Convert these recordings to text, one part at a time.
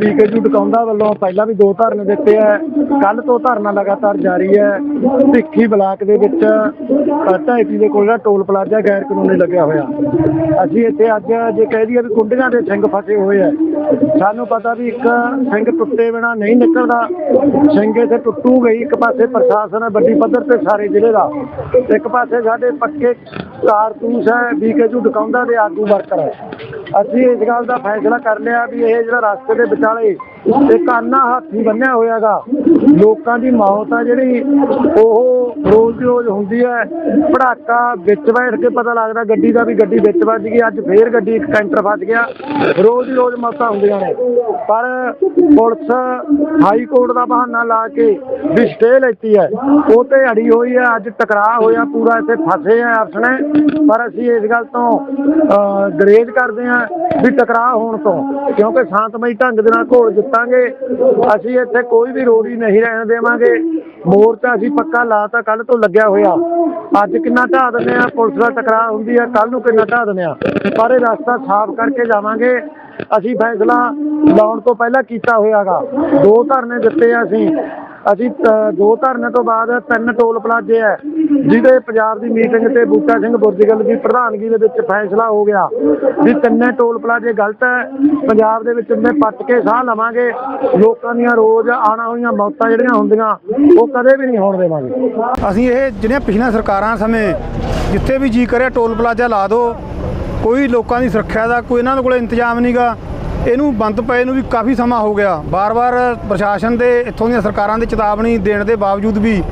BKU ਟਕਾਉਂਦਾ ਵੱਲੋਂ ਪਹਿਲਾਂ ਵੀ ਦੋ ਧਰਨੇ ਦਿੱਤੇ ਆ। ਕੱਲ ਤੋਂ ਧਰਨਾ ਲਗਾਤਾਰ ਜਾਰੀ ਹੈ ਭਿੱਖੀ ਬਲਾਕ ਦੇ ਵਿੱਚ ਅ, ਢਾਈਪੀ ਦੇ ਕੋਲ ਜਿਹੜਾ ਟੋਲ ਪਲਾਜ਼ਾ ਗੈਰ ਕਾਨੂੰਨੀ ਲੱਗਿਆ ਹੋਇਆ। ਅਸੀਂ ਇੱਥੇ ਅੱਜ ਜੇ ਕਹਿ ਦਈਏ ਵੀ ਕੁੰਡੀਆਂ ਦੇ ਸਿੰਘ ਫਸੇ ਹੋਏ ਆ। ਸਾਨੂੰ ਪਤਾ ਵੀ ਇੱਕ ਸਿੰਘ ਟੁੱਟੇ ਬਿਨਾ ਨਹੀਂ ਨਿਕਲਦਾ। ਸਿੰਘ ਇੱਥੇ ਟੁੱਟੂ ਗਈ ਇੱਕ ਪਾਸੇ ਪ੍ਰਸ਼ਾਸਨ ਹੈ ਵੱਡੀ ਪੱਧਰ ਤੇ ਸਾਰੇ ਜ਼ਿਲ੍ਹੇ ਦਾ। ਇੱਕ ਪਾਸੇ ਸਾਡੇ ਪੱਕੇ ਕਾਰਤੂਸ ਹੈ ਬੀਕੇਯੂ ਟਕਾਉਂਦਾ ਦੇ ਆਗੂ ਵਰਕਰ ਹੈ ਅਸੀਂ ਇਸ ਗੱਲ ਦਾ ਫੈਸਲਾ ਕਰ ਲਿਆ ਵੀ ਇਹ ਜਿਹੜਾ ਰਸਤੇ ਦੇ ਵਿਚਾਲੇ ਇੱਕ ਆਨਾ ਹਾਥੀ ਬੰਨਿਆ ਹੋਇਆਗਾ, ਲੋਕਾਂ ਦੀ ਮੌਤ ਆ ਜਿਹੜੀ, ਉਹ ਰੋਜ਼ ਦੀ ਰੋਜ਼ ਹੁੰਦੀ ਹੈ। ਪੜਾਕਾ ਵਿੱਚ ਬੈਠ ਕੇ ਪਤਾ ਲੱਗਦਾ ਗੱਡੀ ਦਾ ਵੀ ਗੱਡੀ ਵਿੱਚ ਵੱਜ ਗਈ ਅੱਜ ਫੇਰ ਗੱਡੀ ਇੱਕ ਕੈਂਟਰ ਫਸ ਗਿਆ। ਰੋਜ਼ ਰੋਜ਼ ਮੌਤਾਂ ਹੁੰਦੀਆਂ ਨੇ। ਪਰ ਪੁਲਿਸ ਹਾਈ ਕੋਰਟ ਦਾ ਬਹਾਨਾ ਲਾ ਕੇ ਵੀ ਸਟੇ ਲੈਤੀ ਹੈ। ਉਹ ਤੇ ਅੜੀ ਹੋਈ ਹੈ ਅੱਜ ਟਕਰਾਅ ਹੋਇਆ ਪੂਰਾ ਇੱਥੇ ਫਸੇ ਆ ਆਪਸ ਨੇ। ਪਰ ਅਸੀਂ ਇਸ ਗੱਲ ਤੋਂ ਅਹ, ਗਰੇਜ ਕਰਦੇ ਹਾਂ ਵੀ ਟਕਰਾਅ ਹੋਣ ਤੋਂ। ਕਿਉਂਕਿ ਸ਼ਾਂਤਮਈ ਢੰਗ ਦੇ ਨਾਲ ਘੋਲ ਜਿੱਤਾਂਗੇ ਅਸੀਂ ਇੱਥੇ ਕੋਈ ਵੀ ਰੋੜੀ ਨਹੀਂ ਰਹਿਣ ਦੇਵਾਂਗੇ। ਮੋਰਚਾ ਅਸੀਂ ਪੱਕਾ ਲਾਤਾ ਕੱਲ ਤੋਂ ਲੱਗਿਆ ਹੋਇਆ। ਅੱਜ ਕਿੰਨਾ ਢਾਹ ਦਿੰਦੇ ਆ, ਪੁਲਿਸ ਦਾ ਟਕਰਾਅ ਹੁੰਦੀ ਆ ਕੱਲ ਨੂੰ ਕਿੰਨਾ ਢਾਹ ਦਿੰਦੇ ਆ। ਪਰ ਇਹ ਰਸਤਾ ਸਾਫ਼ ਕਰਕੇ ਜਾਵਾਂਗੇ। ਅਸੀਂ ਫੈਸਲਾ ਲਾਉਣ ਤੋਂ ਪਹਿਲਾਂ ਕੀਤਾ ਹੋਇਆਗਾ। ਦੋ ਧਰਨੇ ਦਿੱਤੇ ਆ ਅਸੀਂ। ਅਸੀਂ ਦੋ ਧਰਨੇ ਤੋਂ ਬਾਅਦ ਤਿੰਨ ਟੋਲ ਪਲਾਜ਼ੇ ਹੈ ਜਿਹਦੇ ਪੰਜਾਬ ਦੀ ਮੀਟਿੰਗ ਤੇ ਬੂਟਾ ਸਿੰਘ ਬੁਰਜਗਲ ਦੀ ਪ੍ਰਧਾਨਗੀ ਦੇ ਵਿੱਚ ਫੈਸਲਾ ਹੋ ਗਿਆ ਵੀ ਤਿੰਨੇ ਟੋਲ ਪਲਾਜ਼ੇ ਗਲਤ ਹੈ। ਪੰਜਾਬ ਦੇ ਵਿੱਚ ਉਹਨੇ ਪੱਟ ਕੇ ਸਾਹ ਲਵਾਂਗੇ। ਲੋਕਾਂ ਦੀਆਂ ਰੋਜ਼ ਆਣਾ ਹੋਈਆਂ ਮੌਤਾਂ ਜਿਹੜੀਆਂ ਹੁੰਦੀਆਂ, ਉਹ ਕਦੇ ਵੀ ਨਹੀਂ ਹੋਣ ਦੇਵਾਂਗੇ। ਅਸੀਂ ਇਹ ਜਿਹੜੀਆਂ ਪਿਛਲੀਆਂ ਸਰਕਾਰਾਂ ਸਮੇਂ ਜਿੱਥੇ ਵੀ ਜੀ ਕਰਿਆ ਟੋਲ ਪਲਾਜ਼ਾ ਲਾ ਦਿਓ ਕੋਈ ਲੋਕਾਂ ਦੀ ਸੁਰੱਖਿਆ ਦਾ ਕੋਈ ਇਹਨਾਂ ਦੇ ਕੋਲ ਇੰਤਜ਼ਾਮ ਨਹੀਂਗਾ ਇਹਨੂੰ ਬੰਦ ਪਏ ਨੂੰ ਵੀ ਕਾਫੀ ਸਮਾਂ ਹੋ ਗਿਆ। ਬਾਰ-ਬਾਰ ਪ੍ਰਸ਼ਾਸਨ ਦੇ ਇੱਥੋਂ ਦੀਆਂ ਸਰਕਾਰਾਂ ਦੇ ਚੇਤਾਵਨੀ ਦੇਣ ਦੇ ਬਾਵਜੂਦ ਵੀ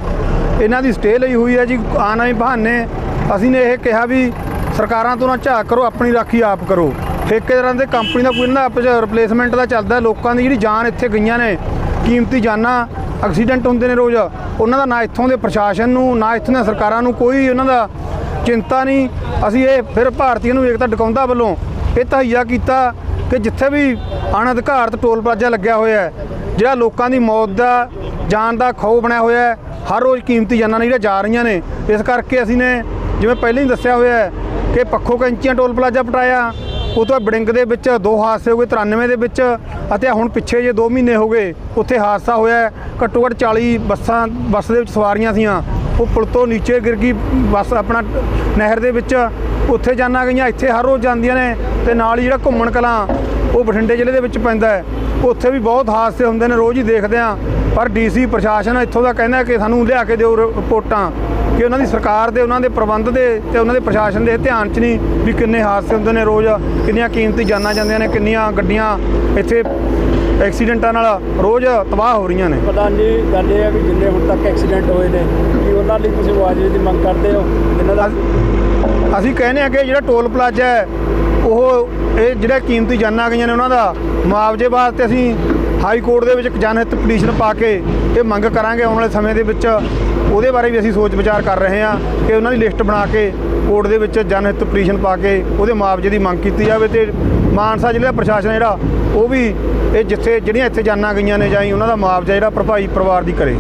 ਇਹਨਾਂ ਦੀ ਸਟੇ ਲਈ ਹੋਈ ਹੈ ਜੀ, ਆਉਣ ਹੀ ਬਹਾਨੇ। ਅਸੀਂ ਨੇ ਇਹ ਕਿਹਾ ਵੀ ਸਰਕਾਰਾਂ ਤੋਂ ਨਾ ਝਾਕ ਕਰੋ, ਆਪਣੀ ਰਾਖੀ ਆਪ ਕਰੋ। ਠੇਕੇਦਾਰਾਂ ਦੇ ਕੰਪਨੀ ਦਾ ਕੋਈ ਇਹਨਾਂ ਦਾ ਆਪਸ ਰਿਪਲੇਸਮੈਂਟ ਦਾ ਚੱਲਦਾ ਲੋਕਾਂ ਦੀ ਜਿਹੜੀ ਜਾਨ ਇੱਥੇ ਗਈਆਂ ਨੇ, ਕੀਮਤੀ ਜਾਨਾਂ ਐਕਸੀਡੈਂਟ ਹੁੰਦੇ ਨੇ ਰੋਜ਼, ਉਹਨਾਂ ਦਾ ਨਾ ਇੱਥੋਂ ਦੇ ਪ੍ਰਸ਼ਾਸਨ ਨੂੰ, ਨਾ ਇੱਥੋਂ ਦੀਆਂ ਸਰਕਾਰਾਂ ਨੂੰ ਕੋਈ ਉਹਨਾਂ ਦਾ ਚਿੰਤਾ ਨਹੀਂ। ਅਸੀਂ ਇਹ ਫਿਰ ਭਾਰਤੀਆਂ ਨੂੰ ਏਕਤਾ ਡਕਾਉਂਦਾ ਵੱਲੋਂ ਇਹ ਤਹਈਆ ਕੀਤਾ ਕਿ ਜਿੱਥੇ ਵੀ ਅਣਅਧਿਕਾਰਤ ਟੋਲ ਪਲਾਜ਼ਾ ਲੱਗਿਆ ਹੋਇਆ ਹੈ, ਜਿਹੜਾ ਲੋਕਾਂ ਦੀ ਮੌਤ ਦਾ, ਜਾਨ ਦਾ ਖੌਫ ਬਣਿਆ ਹੋਇਆ ਹੈ ਹਰ ਰੋਜ਼ ਕੀਮਤੀ ਜਾਨਾਂ ਨੇ ਜਿਹੜੀਆਂ ਜਾ ਰਹੀਆਂ ਨੇ। ਇਸ ਕਰਕੇ ਅਸੀਂ ਨੇ ਜਿਵੇਂ ਪਹਿਲਾਂ ਹੀ ਦੱਸਿਆ ਹੋਇਆ ਹੈ ਕਿ ਪੱਖੋ ਕੈਂਚੀਆਂ ਟੋਲ ਪਲਾਜ਼ਾ ਪਟਾਇਆ, ਉਹ ਤੋਂ ਬੜਿੰਗ ਦੇ ਵਿੱਚ ਦੋ ਹਾਦਸੇ ਹੋ ਗਏ 93 ਦੇ ਵਿੱਚ, ਅਤੇ ਹੁਣ ਪਿੱਛੇ ਜੇ 2 ਮਹੀਨੇ ਹੋ ਗਏ, ਉੱਥੇ ਹਾਦਸਾ ਹੋਇਆ ਘੱਟੋ ਘੱਟ 40 ਬੱਸਾਂ, ਬੱਸ ਦੇ ਵਿੱਚ ਸਵਾਰੀਆਂ ਸੀਆਂ। ਉਹ ਪੁਲ ਤੋਂ ਨੀਚੇ ਗਿਰ ਗਈ ਬੱਸ ਆਪਣਾ ਨਹਿਰ ਦੇ ਵਿੱਚ। ਉੱਥੇ ਜਾਣਾ ਗਈਆਂ, ਇੱਥੇ ਹਰ ਰੋਜ਼ ਜਾਂਦੀਆਂ ਨੇ, ਤੇ ਨਾਲ ਹੀ ਜਿਹੜਾ ਘੁੰਮਣ ਕਲਾਂ, ਉਹ ਬਠਿੰਡੇ ਜ਼ਿਲ੍ਹੇ ਦੇ ਵਿੱਚ ਪੈਂਦਾ ਹੈ। ਉੱਥੇ ਵੀ ਬਹੁਤ ਹਾਦਸੇ ਹੁੰਦੇ ਨੇ ਰੋਜ਼ ਹੀ ਦੇਖਦੇ ਆ ਪਰ ਡੀਸੀ ਪ੍ਰਸ਼ਾਸਨ ਇੱਥੋਂ ਦਾ ਕਹਿੰਦਾ ਕਿ ਸਾਨੂੰ ਲਿਆ ਕੇ ਦਿਓ ਰਿਪੋਰਟਾਂ ਕਿ ਉਹਨਾਂ ਦੀ ਸਰਕਾਰ ਦੇ ਉਹਨਾਂ ਦੇ ਪ੍ਰਬੰਧ ਦੇ ਤੇ ਉਹਨਾਂ ਦੇ ਪ੍ਰਸ਼ਾਸਨ ਦੇ ਧਿਆਨ 'ਚ ਨਹੀਂ ਵੀ ਕਿੰਨੇ ਹਾਦਸੇ ਹੁੰਦੇ ਨੇ ਰੋਜ਼ ਕਿੰਨੀਆਂ ਕੀਮਤੀ ਜਾਨਾਂ ਜਾਂਦੀਆਂ ਨੇ ਕਿੰਨੀਆਂ ਗੱਡੀਆਂ ਇੱਥੇ ਐਕਸੀਡੈਂਟਾਂ ਨਾਲ ਰੋਜ਼ ਤਬਾਹ ਹੋ ਰਹੀਆਂ ਨੇ। ਪ੍ਰਧਾਨ ਜੀ ਗੱਲ ਇਹ ਹੈ ਵੀ ਜਿੰਨੇ ਹੁਣ ਤੱਕ ਐਕਸੀਡੈਂਟ ਹੋਏ ਨੇ ਕਿ ਉਹਨਾਂ ਲਈ ਤੁਸੀਂ ਮੁਆਵਜ਼ੇ ਦੀ ਮੰਗ ਕਰਦੇ ਹੋ? ਇਹਨਾਂ ਦਾ ਅਸੀਂ ਕਹਿੰਦੇ ਆ ਕਿ ਜਿਹੜਾ ਟੋਲ ਪਲਾਜ਼ਾ ਹੈ ਉਹ ਇਹ ਜਿਹੜਾ ਕੀਮਤੀ ਜਾਨਾਂ ਗਈਆਂ ਨੇ ਉਹਨਾਂ ਦਾ ਮੁਆਵਜ਼ੇ ਵਾਸਤੇ ਅਸੀਂ ਹਾਈ ਕੋਰਟ ਦੇ ਵਿੱਚ ਇੱਕ ਜਨਹਿਤ ਪਟੀਸ਼ਨ ਪਾ ਕੇ ਇਹ ਮੰਗ ਕਰਾਂਗੇ ਆਉਣ ਵਾਲੇ ਸਮੇਂ ਦੇ ਵਿੱਚ। ਉਹਦੇ ਬਾਰੇ ਵੀ ਅਸੀਂ ਸੋਚ ਵਿਚਾਰ ਕਰ ਰਹੇ ਹਾਂ ਕਿ ਉਹਨਾਂ ਦੀ ਲਿਸਟ ਬਣਾ ਕੇ ਕੋਰਟ ਦੇ ਵਿੱਚ ਜਨਹਿਤ ਪਟੀਸ਼ਨ ਪਾ ਕੇ ਉਹਦੇ ਮੁਆਵਜ਼ੇ ਦੀ ਮੰਗ ਕੀਤੀ ਜਾਵੇ ਤੇ ਮਾਨਸਾ ਜ਼ਿਲ੍ਹੇ ਦਾ ਪ੍ਰਸ਼ਾਸਨ ਜਿਹੜਾ, ਉਹ ਵੀ ਇਹ ਜਿੱਥੇ ਜਿਹੜੀਆਂ ਇੱਥੇ ਜਾਨਾਂ ਗਈਆਂ ਨੇ ਜਾਂ ਉਹਨਾਂ ਦਾ ਮੁਆਵਜ਼ਾ ਜਿਹੜਾ ਭਰਪਾਈ ਪਰਿਵਾਰ ਦੀ ਕਰੇ।